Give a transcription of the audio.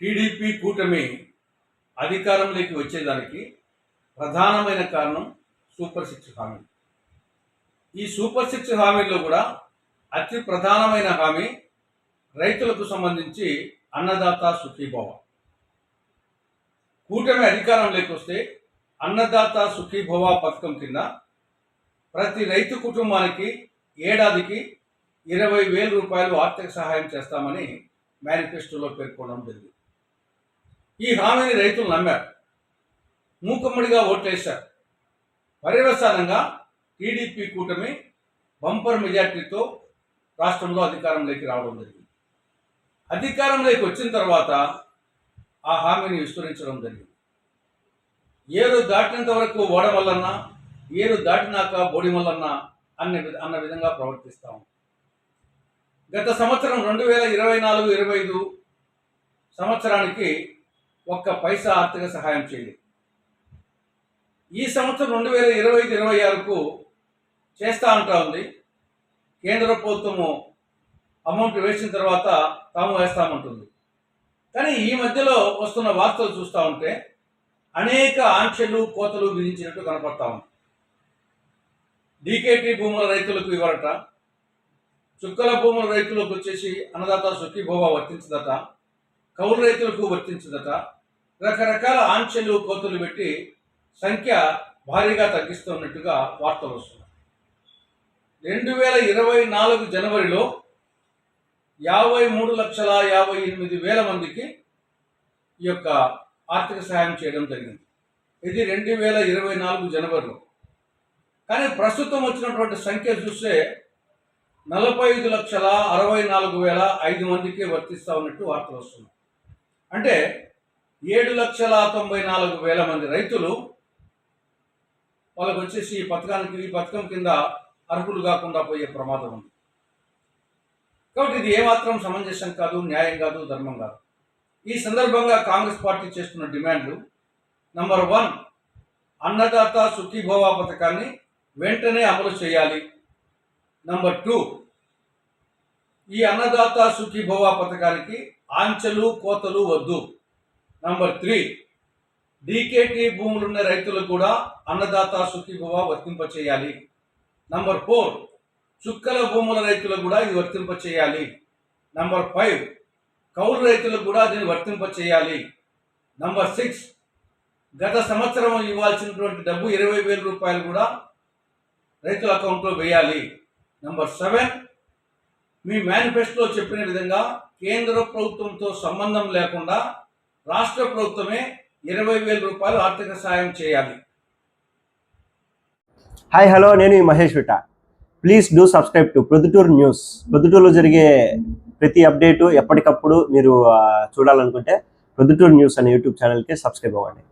TDP కూటమి అధికారంలోకి వచ్చేదానికి ప్రధానమైన కారణం సూపర్ సిక్స్ హామీ. ఈ సూపర్ సిక్స్ హామీలో కూడా అతి ప్రధానమైన హామీ రైతులకు సంబంధించి అన్నదాత సుఖీభవ. కూటమి అధికారంలోకి వస్తే అన్నదాత సుఖీభవ పథకం కింద ప్రతి రైతు కుటుంబానికి ఏడాదికి ఇరవై వేల రూపాయలు ఆర్థిక సహాయం చేస్తామని మేనిఫెస్టోలో పేర్కొనడం జరిగింది. ఈ హామీని రైతులు నమ్మారు. మూకమ్మడిగా ఓట్లేశారు. పర్యవసానంగా టీడీపీ కూటమి బంపర్ మెజార్టీతో రాష్ట్రంలో అధికారంలోకి రావడం జరిగింది. అధికారంలోకి వచ్చిన తర్వాత ఆ హామీని విస్తరించడం జరిగింది. ఏరు దాటినంత వరకు ఓడమల్లన్న ఏరు దాటినాక బోడిమల్లన్న అన్న వి- అన్న విధంగా ప్రవర్తిస్తాం గత సంవత్సరం రెండు వేల ఇరవై నాలుగు ఇరవై ఐదు సంవత్సరానికి ఒక్క పైసా ఆర్థిక సహాయం చేయలేదు ఈ సంవత్సరం రెండు వేల ఇరవై ఐదు ఇరవై ఆరుకు చేస్తా ఉంటా ఉంది. కేంద్ర ప్రభుత్వము అమౌంట్ వేసిన తర్వాత తాము వేస్తామంటుంది. కానీ ఈ మధ్యలో వస్తున్న వార్తలు చూస్తూ ఉంటే అనేక ఆంక్షలు కోతలు విధించినట్టు కనపడతా ఉంది. డీకేటీ భూముల రైతులకు ఇవ్వరట చుక్కల భూముల రైతులకు వచ్చేసి అన్నదాత సుఖీభోవా వర్తించదట. కౌలు రైతులకు వర్తించదట. రకరకాల ఆంక్షలు కోతలు పెట్టి సంఖ్య భారీగా తగ్గిస్తున్నట్టుగా వార్తలు వస్తున్నాయి. రెండు వేల ఇరవై నాలుగు జనవరిలో యాభై మూడు లక్షల యాభై ఎనిమిది వేల మందికి ఈ యొక్క ఆర్థిక సహాయం చేయడం జరిగింది. ఇది రెండు వేల ఇరవై నాలుగు జనవరిలో. కానీ ప్రస్తుతం వచ్చినటువంటి సంఖ్య చూస్తే నలభై ఐదు లక్షల అరవై నాలుగు వేల ఐదు మందికి వర్తిస్తా ఉన్నట్టు వార్తలు వస్తున్నాయి. అంటే ఏడు లక్షల తొంభై నాలుగు వేల మంది రైతులు వాళ్ళకు వచ్చేసి ఈ పథకానికి ఈ పథకం కింద అర్హులు కాకుండా పోయే ప్రమాదం ఉంది. కాబట్టి ఇది ఏమాత్రం సమంజసం కాదు న్యాయం కాదు ధర్మం కాదు. ఈ సందర్భంగా కాంగ్రెస్ పార్టీ చేస్తున్న డిమాండ్లు నంబర్ వన్ అన్నదాత సుఖీభోవా పథకాన్ని వెంటనే అమలు చేయాలి. నంబర్ టూ ఈ అన్నదాత సుఖీభోవ పథకానికి ఆంచెలు కోతలు వద్దు. నంబర్ త్రీ డీకేటీ భూములున్న రైతులకు కూడా అన్నదాత సుఖీభవ వర్తింపచేయాలి. నంబర్ ఫోర్ చుక్కల భూముల రైతులకు కూడా ఇది వర్తింపచేయాలి. నంబర్ ఫైవ్ కౌలు రైతులకు కూడా దీన్ని వర్తింపచేయాలి. నంబర్ సిక్స్ గత సంవత్సరం ఇవ్వాల్సినటువంటి డబ్బు ఇరవై వేల రూపాయలు కూడా రైతుల అకౌంట్లో వేయాలి. నంబర్ సెవెన్ మీ మేనిఫెస్టోలో చెప్పిన విధంగా కేంద్ర ప్రభుత్వంతో సంబంధం లేకుండా రాష్ట్ర ప్రభుత్వమే ఇరవై వేల రూపాయలు ఆర్థిక సాయం చేయాలి. హాయ్ హలో నేను ఈ Mahesh విట. Please do subscribe to Proddatur news ప్రొద్దుటూరులో జరిగే ప్రతి అప్డేటు ఎప్పటికప్పుడు మీరు చూడాలనుకుంటే ప్రొద్దుటూరు న్యూస్ అనే యూట్యూబ్ ఛానల్కి సబ్స్క్రైబ్ అవ్వండి.